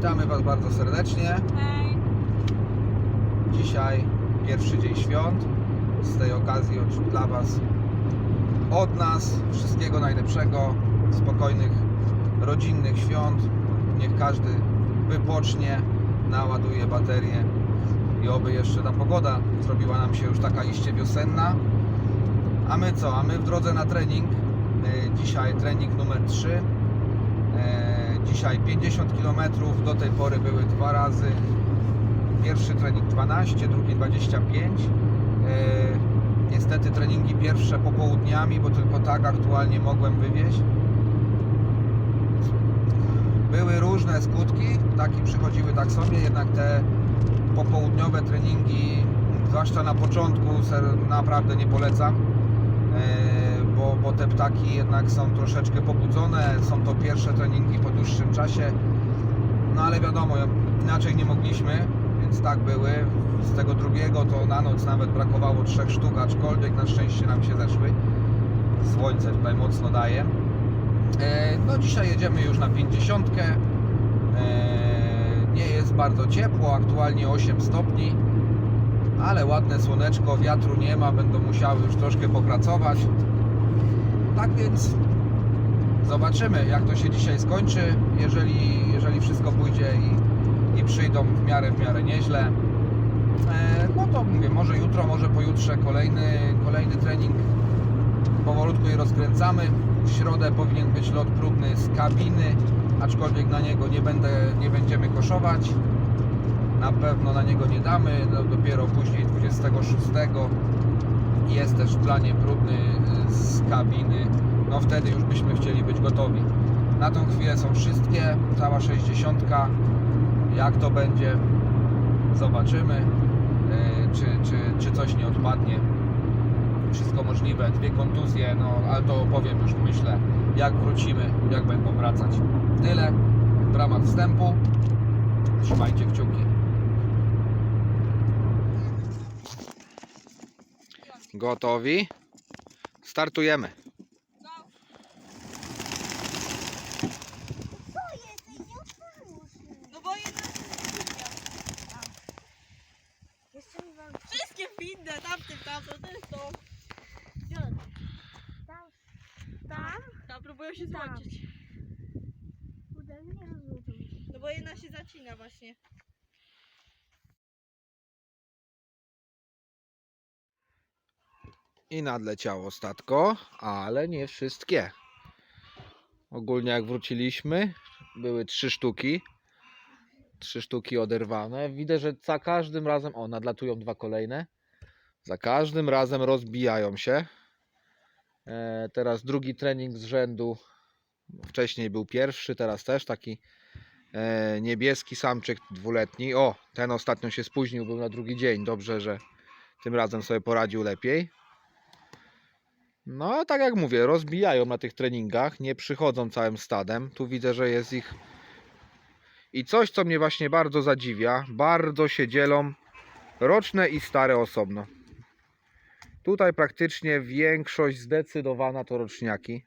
Witamy Was bardzo serdecznie. Hej. Dzisiaj pierwszy dzień świąt. Z tej okazji dla Was od nas wszystkiego najlepszego, spokojnych, rodzinnych świąt. Niech każdy wypocznie, naładuje baterię i oby jeszcze ta pogoda zrobiła nam się już taka iście wiosenna. A my co? A my w drodze na trening. E, Dzisiaj trening numer 3. Dzisiaj 50 km. Do tej pory były dwa razy. Pierwszy trening 12, drugi 25. E, Niestety treningi pierwsze popołudniami, bo tylko tak aktualnie mogłem wywieźć. Były różne skutki, taki przychodziły tak sobie, jednak te popołudniowe treningi, zwłaszcza na początku, naprawdę nie polecam, e, bo, bo te ptaki jednak są troszeczkę pobudzone, są to pierwsze treningi po dłuższym czasie, no ale wiadomo, inaczej nie mogliśmy, więc tak były. Z tego drugiego to na noc nawet brakowało trzech sztuk, aczkolwiek na szczęście nam się zeszły. Słońce tutaj mocno daje. E, No dzisiaj jedziemy już na 50. E, Nie jest bardzo ciepło, aktualnie 8 stopni, ale ładne słoneczko, wiatru nie ma, będą musiały już troszkę pokracować. Tak więc zobaczymy jak to się dzisiaj skończy, jeżeli, jeżeli wszystko pójdzie i, i przyjdą w miarę, w miarę nieźle. E, No to mówię, może jutro, może pojutrze kolejny, kolejny trening powolutku je rozkręcamy. W środę powinien być lot próbny z kabiny, aczkolwiek na niego nie, będę, nie będziemy koszować. Na pewno na niego nie damy, no dopiero później 26 jest też w planie próbny y, z kabiny. No wtedy już byśmy chcieli być gotowi. Na tą chwilę są wszystkie, cała 60. Jak to będzie, zobaczymy, y, czy, czy, czy coś nie odpadnie wszystko możliwe, dwie kontuzje, no ale to opowiem już myślę, jak wrócimy, jak będą wracać. Tyle w ramach wstępu. Trzymajcie kciuki. Gotowi? Startujemy. No bo jedna Wszystkie winne, tamtym, tamtą, też to. tam. Tam? Tam próbują się Tam. złączyć. Kurde, nie rozumiem. No bo jedna się zacina właśnie. I nadleciało statko, ale nie wszystkie. Ogólnie jak wróciliśmy, były trzy sztuki. Trzy sztuki oderwane. Widzę, że za każdym razem, o, nadlatują dwa kolejne. Za każdym razem rozbijają się. E, teraz drugi trening z rzędu. Wcześniej był pierwszy, teraz też taki e, niebieski samczyk dwuletni. O, ten ostatnio się spóźnił, był na drugi dzień. Dobrze, że tym razem sobie poradził lepiej. No, tak jak mówię, rozbijają na tych treningach, nie przychodzą całym stadem. Tu widzę, że jest ich. I coś, co mnie właśnie bardzo zadziwia, bardzo się dzielą roczne i stare osobno. Tutaj praktycznie większość zdecydowana to roczniaki.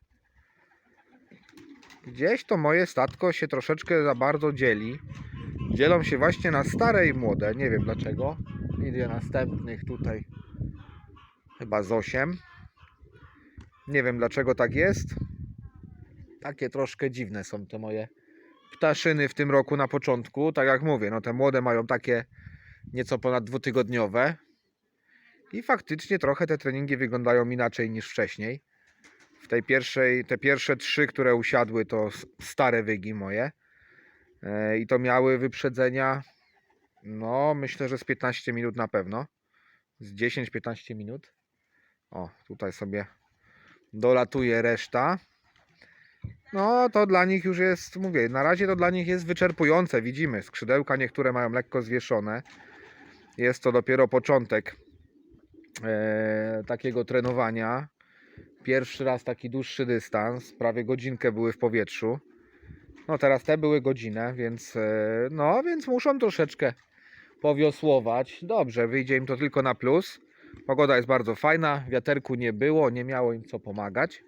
Gdzieś to moje statko się troszeczkę za bardzo dzieli. Dzielą się właśnie na stare i młode. Nie wiem dlaczego. Idę następnych tutaj. Chyba z 8. Nie wiem dlaczego tak jest. Takie troszkę dziwne są te moje ptaszyny w tym roku na początku. Tak jak mówię, no te młode mają takie nieco ponad dwutygodniowe. I faktycznie trochę te treningi wyglądają inaczej niż wcześniej. W tej pierwszej, te pierwsze trzy, które usiadły, to stare wygi moje. E, I to miały wyprzedzenia, no myślę, że z 15 minut na pewno. Z 10-15 minut. O, tutaj sobie dolatuje reszta. No to dla nich już jest, mówię, na razie to dla nich jest wyczerpujące. Widzimy, skrzydełka niektóre mają lekko zwieszone. Jest to dopiero początek e, takiego trenowania. Pierwszy raz taki dłuższy dystans, prawie godzinkę były w powietrzu. No teraz te były godzinę, więc e, no, więc muszą troszeczkę powiosłować. Dobrze, wyjdzie im to tylko na plus. Pogoda jest bardzo fajna, wiaterku nie było, nie miało im co pomagać.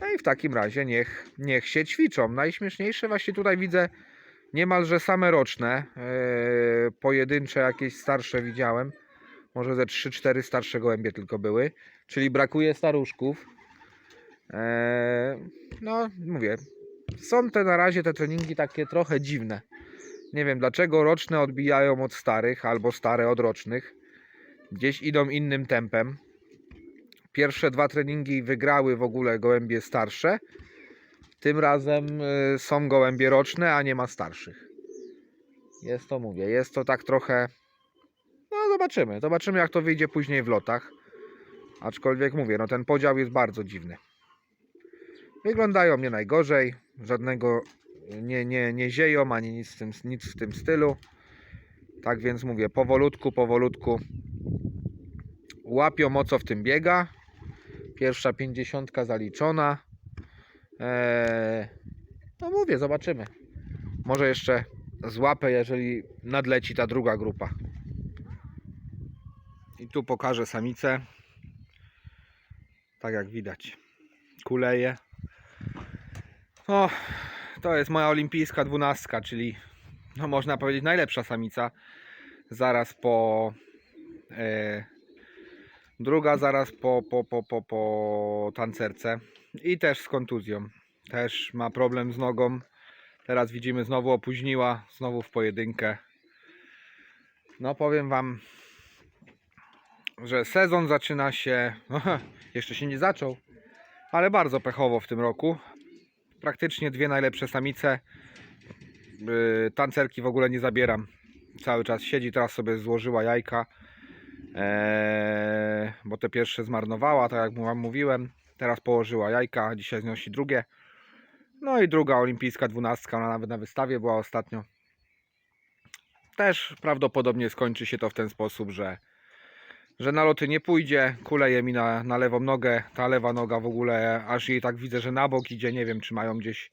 No i w takim razie niech, niech się ćwiczą. Najśmieszniejsze właśnie tutaj widzę Niemalże same roczne, e, pojedyncze jakieś starsze widziałem. Może ze 3-4 starsze gołębie tylko były. Czyli brakuje staruszków. E, no, mówię, są te na razie te treningi takie trochę dziwne. Nie wiem dlaczego roczne odbijają od starych, albo stare od rocznych. Gdzieś idą innym tempem. Pierwsze dwa treningi wygrały w ogóle gołębie starsze. Tym razem y, są gołębie roczne, a nie ma starszych. Jest to, mówię, jest to tak trochę. No, zobaczymy. Zobaczymy, jak to wyjdzie później w lotach. Aczkolwiek mówię, no ten podział jest bardzo dziwny. Wyglądają nie najgorzej. Żadnego nie, nie, nie zieją, ani nic w, tym, nic w tym stylu. Tak więc mówię, powolutku, powolutku łapią o co w tym biega. Pierwsza pięćdziesiątka zaliczona. Eee, no mówię, zobaczymy. Może jeszcze złapę, jeżeli nadleci ta druga grupa. I tu pokażę samicę. Tak jak widać. Kuleje. O, to jest moja olimpijska dwunastka, czyli no można powiedzieć najlepsza samica. Zaraz po e, druga zaraz po, po, po, po, po tancerce i też z kontuzją. Też ma problem z nogą. Teraz widzimy znowu opóźniła, znowu w pojedynkę. No powiem wam, że sezon zaczyna się, jeszcze się nie zaczął, ale bardzo pechowo w tym roku. Praktycznie dwie najlepsze samice. Yy, tancerki w ogóle nie zabieram. Cały czas siedzi, teraz sobie złożyła jajka. Eee, bo te pierwsze zmarnowała, tak jak wam mówiłem. Teraz położyła jajka, dzisiaj znosi drugie. No i druga olimpijska dwunastka, ona nawet na wystawie była ostatnio. Też prawdopodobnie skończy się to w ten sposób, że, że na loty nie pójdzie, kuleje mi na, na lewą nogę, ta lewa noga w ogóle, aż jej tak widzę, że na bok idzie, nie wiem czy mają gdzieś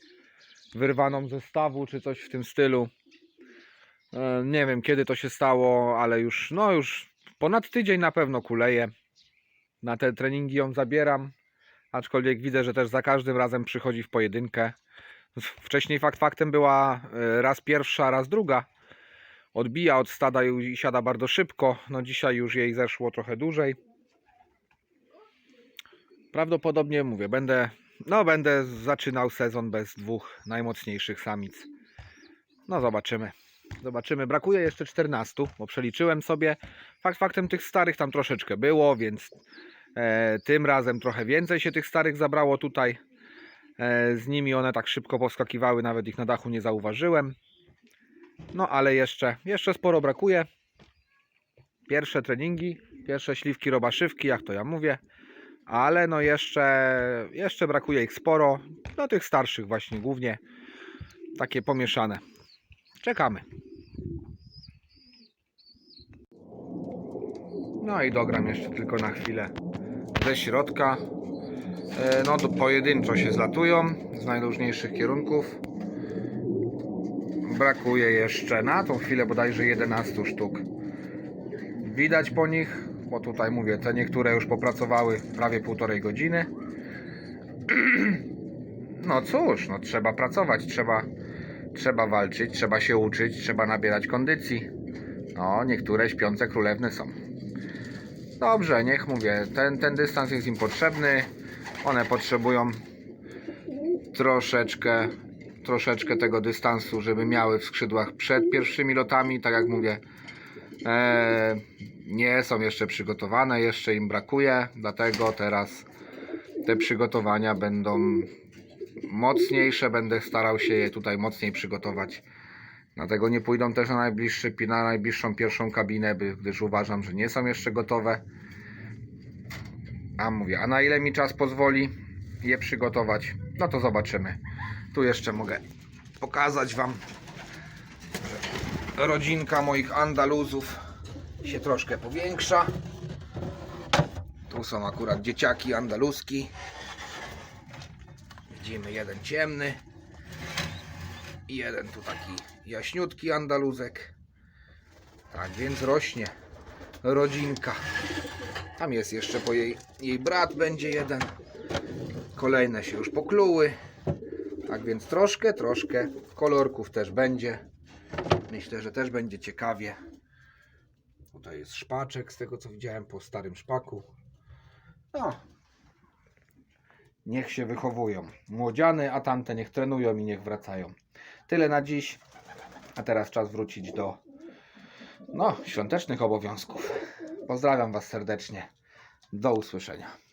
wyrwaną ze stawu, czy coś w tym stylu. E, Nie wiem kiedy to się stało, ale już, no już ponad tydzień na pewno kuleje. Na te treningi ją zabieram, aczkolwiek widzę, że też za każdym razem przychodzi w pojedynkę. Wcześniej fakt faktem była e, raz pierwsza, raz druga. Odbija od stada i siada bardzo szybko. No dzisiaj już jej zeszło trochę dłużej. Prawdopodobnie mówię, będę, no będę zaczynał sezon bez dwóch najmocniejszych samic. No zobaczymy. Zobaczymy. Brakuje jeszcze 14, bo przeliczyłem sobie. Fakt faktem tych starych tam troszeczkę było, więc e, tym razem trochę więcej się tych starych zabrało tutaj. E, z nimi one tak szybko poskakiwały, nawet ich na dachu nie zauważyłem. No ale jeszcze, jeszcze sporo brakuje. Pierwsze treningi, pierwsze śliwki robaszywki, jak to ja mówię. Ale no jeszcze, jeszcze brakuje ich sporo. No tych starszych właśnie głównie. Takie pomieszane. Czekamy. No i dogram jeszcze tylko na chwilę ze środka. E, No to pojedynczo się zlatują z najróżniejszych kierunków. Brakuje jeszcze na tą chwilę bodajże 11 sztuk. Widać po nich, bo tutaj mówię, te niektóre już popracowały prawie półtorej godziny. No cóż, no trzeba pracować, trzeba, trzeba walczyć, trzeba się uczyć, trzeba nabierać kondycji. No, niektóre śpiące królewny są. Dobrze, niech mówię, ten, ten dystans jest im potrzebny. One potrzebują troszeczkę, troszeczkę tego dystansu, żeby miały w skrzydłach przed pierwszymi lotami. Tak jak mówię, e, nie są jeszcze przygotowane, jeszcze im brakuje, dlatego teraz te przygotowania będą mocniejsze, będę starał się je tutaj mocniej przygotować. Dlatego nie pójdą też na, najbliższy, na najbliższą pierwszą kabinę, gdyż uważam, że nie są jeszcze gotowe. A mówię, a na ile mi czas pozwoli je przygotować, no to zobaczymy. Tu jeszcze mogę pokazać Wam, że rodzinka moich Andaluzów się troszkę powiększa. Tu są akurat dzieciaki andaluski. Widzimy jeden ciemny i jeden tu taki jaśniutki andaluzek. Tak więc rośnie rodzinka. Tam jest jeszcze po jej, jej brat będzie jeden. Kolejne się już pokluły. Tak więc troszkę, troszkę kolorków też będzie. Myślę, że też będzie ciekawie. Tutaj jest szpaczek z tego co widziałem po starym szpaku. No. Niech się wychowują. Młodziany, a tamte niech trenują i niech wracają. Tyle na dziś. A teraz czas wrócić do no, świątecznych obowiązków. Pozdrawiam Was serdecznie. Do usłyszenia.